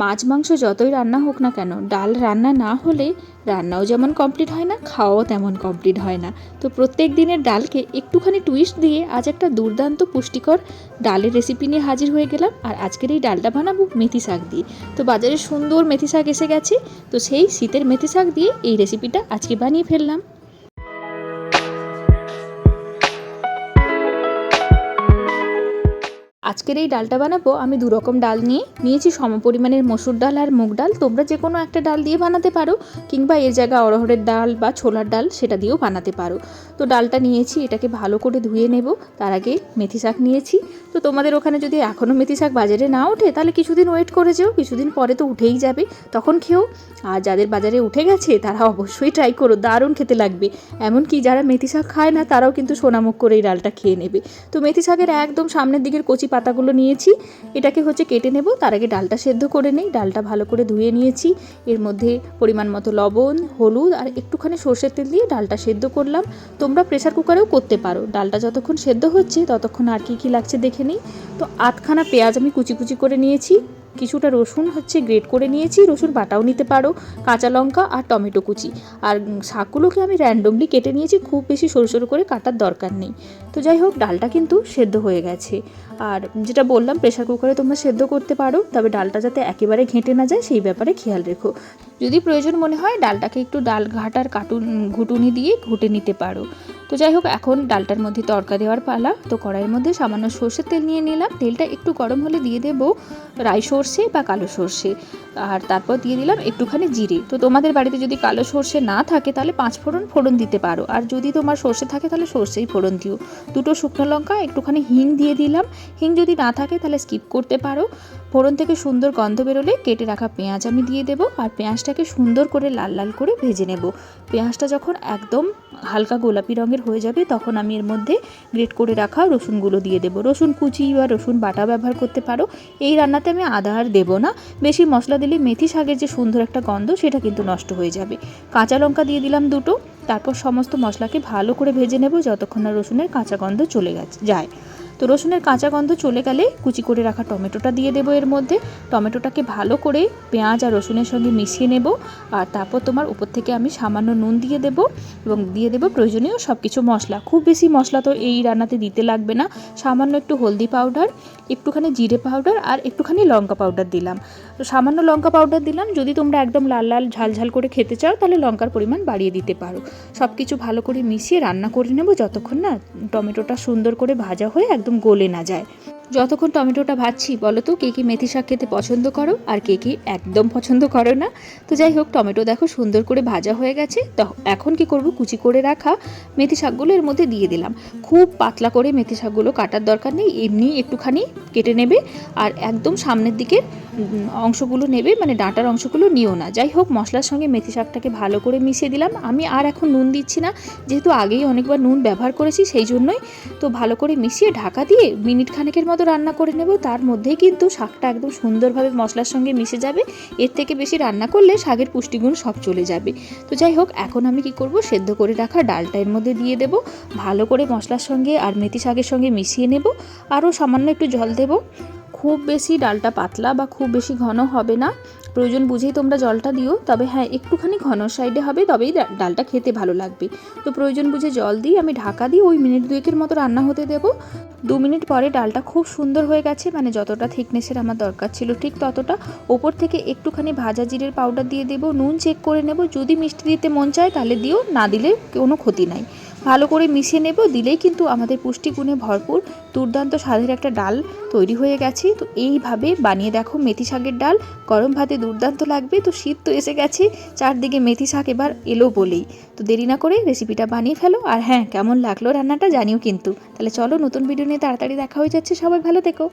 মাছ, মাংস যতই রান্না হোক না কেন, ডাল রান্না না হলে রান্নাও যেমন কমপ্লিট হয় না, খাওয়াও তেমন কমপ্লিট হয় না। তো প্রত্যেক দিনের ডালকে একটুখানি টুইস্ট দিয়ে আজ একটা দুর্দান্ত পুষ্টিকর ডালের রেসিপি নিয়ে হাজির হয়ে গেলাম। আর আজকের এই ডালটা বানাবো মেথি শাক দিয়ে। তো বাজারে সুন্দর মেথি শাক এসে গেছে, তো সেই শীতের মেথি শাক দিয়ে এই রেসিপিটা আজকে বানিয়ে ফেললাম। আজকের এই ডালটা বানাবো, আমি দু রকম ডাল নিয়ে নিয়েছি। সম পরিমাণের মসুর ডাল আর মুগ ডাল। তোমরা যে কোনো একটা ডাল দিয়ে বানাতে পারো, কিংবা এর জায়গায় অরহরের ডাল বা ছোলার ডাল সেটা দিয়েও বানাতে পারো। তো ডালটা নিয়েছি, এটাকে ভালো করে ধুয়ে নেব। তার আগে মেথি শাক নিয়েছি। তো তোমাদের ওখানে যদি এখনও মেথি শাক বাজারে না ওঠে, তাহলে কিছুদিন ওয়েট করে যেও, কিছুদিন পরে তো উঠেই যাবে, তখন খেও। আর যাদের বাজারে উঠে গেছে, তারা অবশ্যই ট্রাই করো, দারুণ খেতে লাগবে। এমনকি যারা মেথি শাক খায় না, তারাও কিন্তু সোনামুখ করে এই ডালটা খেয়ে নেবে। তো মেথি শাকের একদম সামনের দিকের কচি পাতাগুলো নিয়েছি। এটাকে হচ্ছে কেটে নেব। তার আগে ডালটা সেদ্ধ করে নেই। ডালটা ভালো করে ধুয়ে নিয়েছি। এর মধ্যে পরিমাণ মতো লবণ, হলুদ আর একটুখানি সর্ষের তেল দিয়ে ডালটা সেদ্ধ করলাম। তোমরা প্রেশার কুকারেও করতে পারো। ডালটা যতক্ষণ সেদ্ধ হচ্ছে, ততক্ষণ আর কী কী লাগছে দেখে নিই। তো আধখানা পেঁয়াজ আমি কুচি কুচি করে নিয়েছি। কিছুটা রসুন হচ্ছে গ্রেট করে নিয়েছি, রসুন বাটাও নিতে পারো, কাঁচা লঙ্কা আর টমেটো কুচি। আর শাকগুলোকে আমি র্যান্ডমলি কেটে নিয়েছি, খুব বেশি সরু সরু করে কাটার দরকার নেই। তো যাই হোক, ডালটা কিন্তু সেদ্ধ হয়ে গেছে। আর যেটা বললাম, প্রেশার কুকারে তোমরা সেদ্ধ করতে পারো, তবে ডালটা যাতে একেবারে ঘেঁটে না যায়, সেই ব্যাপারে খেয়াল রেখো। যদি প্রয়োজন মনে হয়, ডালটাকে একটু ডাল ঘাটার কাটুন, ঘুটুনি দিয়ে ঘুটে নিতে পারো। তো যাই হোক, এখন ডালটার মধ্যে তড়কা দেওয়ার পালা। তো কড়াইয়ের মধ্যে সামান্য সর্ষের তেল নিয়ে নিলাম। তেলটা একটু গরম হলে দিয়ে দেবো রাই সর্ষে বা কালো সর্ষে। আর তারপর দিয়ে দিলাম একটুখানি জিরে। তো তোমাদের বাড়িতে যদি কালো সর্ষে না থাকে, তাহলে পাঁচ ফোড়ন ফোড়ন দিতে পারো। আর যদি তোমার সর্ষে থাকে, তাহলে সর্ষেই ফোড়ন দিও। দুটো শুকনো লঙ্কা, একটুখানি হিং দিয়ে দিলাম। হিং যদি না থাকে, তাহলে স্কিপ করতে পারো। ফোড়ন থেকে সুন্দর গন্ধ বেরোলে কেটে রাখা পেঁয়াজ আমি দিয়ে দেবো। আর পেঁয়াজটাকে সুন্দর করে লাল লাল করে ভেজে নেব। পেঁয়াজটা যখন একদম হালকা গোলাপি রঙের হয়ে যাবে, তখন আমি এর মধ্যে গ্রেট করে রাখা রসুনগুলো দিয়ে দেবো। রসুন কুচি বা রসুন বাটা ব্যবহার করতে পারো। এই রান্নাতে আমি আদা আর দেবো না। বেশি মশলা দিলে মেথি শাকের যে সুন্দর একটা গন্ধ, সেটা কিন্তু নষ্ট হয়ে যাবে। কাঁচা লঙ্কা দিয়ে দিলাম দুটো। তারপর সমস্ত মশলাকে ভালো করে ভেজে নেব, যতক্ষণ না রসুনের কাঁচা গন্ধ চলে গেছে, যায়। তো রসুনের কাঁচা গন্ধ চলে গেলে কুচি করে রাখা টমেটোটা দিয়ে দেবো এর মধ্যে। টমেটোটাকে ভালো করে পেঁয়াজ আর রসুনের সঙ্গে মিশিয়ে নেব। আর তারপর তোমার উপর থেকে আমি সামান্য নুন দিয়ে দেব এবং দিয়ে দেবো প্রয়োজনীয় সব কিছু মশলা। খুব বেশি মশলা তো এই রান্নাতে দিতে লাগবে না। সামান্য একটু হলদি পাউডার, একটুখানি জিরে পাউডার আর একটুখানি লঙ্কা পাউডার দিলাম। তো সামান্য লঙ্কা পাউডার দিলাম। যদি তোমরা একদম লাল লাল ঝাল ঝাল করে খেতে চাও তাহলে লঙ্কার পরিমাণ বাড়িয়ে দিতে পারো। সব কিছু ভালো করে মিশিয়ে রান্না করে নেব যতক্ষণ না টমেটোটা সুন্দর করে ভাজা হয়ে একদম গলে না যায়। যতক্ষণ টমেটোটা ভাজছি, বলো তো, কে কী মেথি শাক খেতে পছন্দ করো আর কে কী একদম পছন্দ করো না? তো যাই হোক, টমেটো দেখো সুন্দর করে ভাজা হয়ে গেছে। তো এখন কি করব? কুচি করে রাখা মেথি শাকগুলো এর মধ্যে দিয়ে দিলাম। খুব পাতলা করে মেথি শাকগুলো কাটার দরকার নেই, এমনি একটুখানি কেটে নেবে আর একদম সামনের দিকে অংশগুলো নেবে মানে ডাঁটার অংশগুলো নিও না। যাই হোক, মশলার সঙ্গে মেথি শাকটাকে ভালো করে মিশিয়ে দিলাম। আমি আর এখন নুন দিচ্ছি না, যেহেতু আগেই অনেকবার নুন ব্যবহার করেছি সেই জন্যই। তো ভালো করে মিশিয়ে ঢাকা দিয়ে মিনিট খানেকের মতো রান্না করে নেব, তার মধ্যেই কিন্তু শাকটা একদম সুন্দরভাবে মশলার সঙ্গে মিশে যাবে। এর থেকে বেশি রান্না করলে শাকের পুষ্টিগুণ সব চলে যাবে। তো যাই হোক, এখন আমি কি করব, সেদ্ধ করে রাখা ডালটা এর মধ্যে দিয়ে দেব। ভালো করে মশলার সঙ্গে আর মেথি শাকের সঙ্গে মিশিয়ে নেব। আরও সামান্য একটু জল দেব। খুব বেশি ডালটা পাতলা বা খুব বেশি ঘন হবে না। প্রয়োজন বুঝেই তোমরা জলটা দিও। তবে হ্যাঁ একটুখানি ঘন সাইডে হবে, তবেই ডালটা খেতে ভালো লাগবে। তো প্রয়োজন বুঝে জল দিই আমি ঢাকা দিয়ে ওই মিনিট দুয়েকের মতো রান্না হতে দেব। দু মিনিট পরে ডালটা খুব সুন্দর হয়ে গেছে মানে যতটা থিকনেসের আমার দরকার ছিল ঠিক ততটা। ওপর থেকে একটুখানি ভাজা জিরের পাউডার দিয়ে দেবো, নুন চেক করে নেব। যদি মিষ্টি দিতে মন চায় তাহলে দিও, না দিলে কোনো ক্ষতি নাই। ভালো করে মিশিয়ে নেব, দিলেই কিন্তু আমাদের পুষ্টিগুণে ভরপুর দুর্দান্ত স্বাদের একটা ডাল তৈরি হয়ে গেছে। তো এইভাবে বানিয়ে দেখো মেথি শাকের ডাল, গরম ভাতে দুর্দান্ত লাগবে। তো শীত তো এসে গেছে, চারদিকে মেথি শাক এবার এলো বলেই। তো দেরি না করে রেসিপিটা বানিয়ে ফেলো। আর হ্যাঁ কেমন লাগল রান্নাটা জানিও কিন্তু। তাহলে চলো নতুন ভিডিও নিয়ে তাড়াতাড়ি দেখা হয়ে যাচ্ছে। সবাই ভালো থেকো।